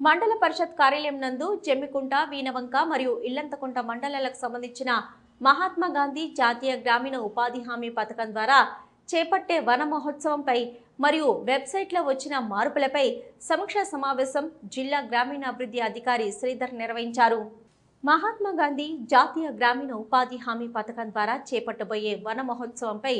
మండల పరిషత్ కార్యాలయం నందు జమ్మికుంట వీనవంక మరియు ఇల్లంతకుంట మండలాలకు సంబంధించిన మహాత్మా గాంధీ జాతీయ గ్రామీణ ఉపాధి హామీ పథకం ద్వారా చేపట్టే వన మహోత్సవంపై మరియు వెబ్సైట్లో వచ్చిన మార్పులపై సమీక్షా సమావేశం జిల్లా గ్రామీణాభివృద్ధి అధికారి శ్రీధర్ నిర్వహించారు. మహాత్మా గాంధీ జాతీయ గ్రామీణ ఉపాధి హామీ పథకం ద్వారా చేపట్టబోయే వన మహోత్సవంపై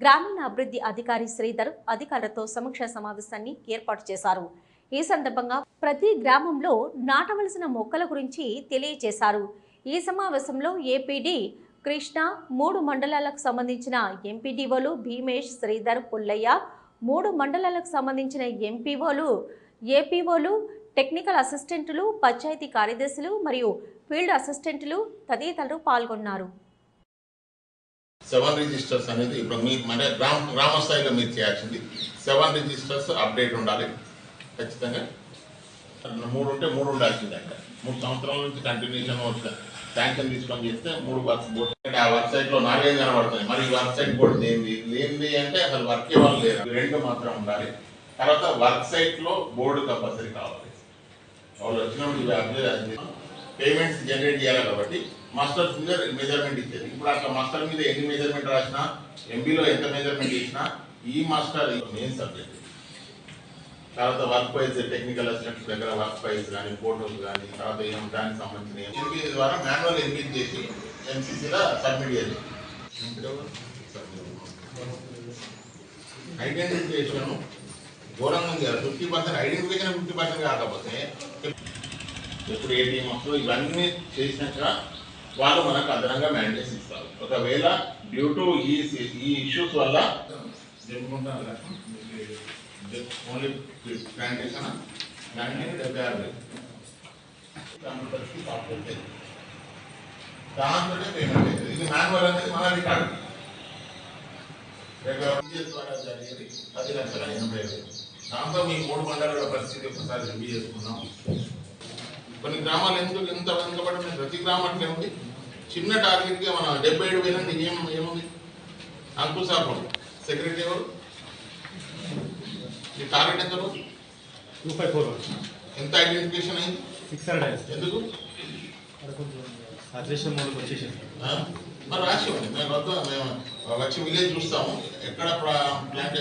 గ్రామీణ అభివృద్ధి అధికారి శ్రీధర్ అధికారులతో సమీక్షా సమావేశాన్ని ఏర్పాటు చేశారు. ఈ సందర్భంగా ప్రతి గ్రామంలో నాటవలసిన మొక్కల గురించి తెలియజేశారు ఈ సమావేశంలో ఏపీడీ కృష్ణ మూడు మండలాలకు సంబంధించిన ఎంపీడీఓలు భీమేష్ శ్రీధర్ పుల్లయ్య మూడు మండలాలకు సంబంధించిన ఎంపీఓలు ఏపీఓలు టెక్నికల్ అసిస్టెంట్లు పంచాయతీ కార్యదర్శులు మరియు ఫీల్డ్ అసిస్టెంట్లు తదితరులు పాల్గొన్నారు. సెవెన్ రిజిస్టర్స్ అనేది ఇప్పుడు మీ మన గ్రామ గ్రామ స్థాయిలో మీరు చేయాల్సింది. సెవెన్ రిజిస్టర్స్ అప్డేట్ ఉండాలి. ఖచ్చితంగా. మూడు ఉంటే మూడు ఉండాల్సిందే అక్కడ మూడు సంవత్సరాల నుంచి కంటిన్యూషన్ శాంక్షన్ తీసుకొని చేస్తే మూడు వర్క్ బోర్డు ఆ వెబ్సైట్లో నాలుగేం కనబడుతుంది మరి ఈ వెబ్సైట్ బోర్డు ఏంది లేనిది అంటే అసలు వర్క్ ఇవ్వాలి లేరు రెండు మాత్రం ఉండాలి. తర్వాత వర్క్ సైట్లో బోర్డు కంపల్సరీ కావాలి. వాళ్ళు వచ్చినప్పుడు ఇవి అప్డేట్ పేమెంట్స్ జనరేట్ చేయాలి కాబట్టి మాస్టర్ మీద మెజర్మెంట్ ఇచ్చేది. ఇప్పుడు అట్లా మాస్టర్ మీద ఎన్ని మెజర్మెంట్ రాసినా ఎంబీలో ఎంత మెజర్మెంట్ ఇచ్చినా ఈ మాస్టర్ మెయిన్ సబ్జెక్ట్. తర్వాత వర్క్ వైజ్ టెక్నికల్ అసిస్టెంట్స్ దగ్గర వర్క్ వైజ్ కానీ ఫోటోస్ కానీ తర్వాత ఏం దానికి సంబంధించిన ఎంపీ ద్వారా మాన్యువల్ ఎంపీ చేసి ఎంసీసీలో సబ్మిట్ చేయాలి. ఐడెంటిఫికేషన్ ఘోరంగా ఉంది కదా fifty percent identification fifty percent కాకపోతే ఎప్పుడు ఏటీఎం వస్తుందో ఇవన్నీ చేసినాక వాళ్ళు మనకు అదనంగా మ్యాండేట్స్ ఇస్తారు. ఒకవేళ డ్యూ టు ఈ ఈ ఇష్యూస్ వల్ల ఓన్లీ ప్లాంటేషన్ ప్లాంటేషన్ డెబ్బై ఆరు వేలు పేమెంట్ అవుతుంది. ఇది మాన్యువల్ అనేది మన రికార్డు ద్వారా జరిగేది పది లక్షల ఎనభై వేలు. దాంతో మీ మూడు మండలాల పరిస్థితి ఒకసారి రివ్యూ చేసుకున్నాం కొన్ని గ్రామాలు ఎందుకు ఎంత వెనుకబడి ప్రతి గ్రామం అట్లే ఉంది. చిన్న టార్గెట్గా మన డెబ్బై ఏడు వేలండి అంటే ఏం ఏముంది? అంకుశాపం సెక్రటరీ ఎవరు? ఈ టార్గెట్ ఎంత రోజు? టూ ఫైవ్ ఫోర్ వన్ ఎంత ఐడెంటిఫికేషన్ అయింది? సిక్స్ హండ్రెడ్ ఎందుకు? సాచురేషన్ మోడ్కి వచ్చేసింది? మరి రాసి ఉంది మేము వద్ద మేము వచ్చి విలేజ్ చూస్తాము. ఎక్కడ ప్లాంట్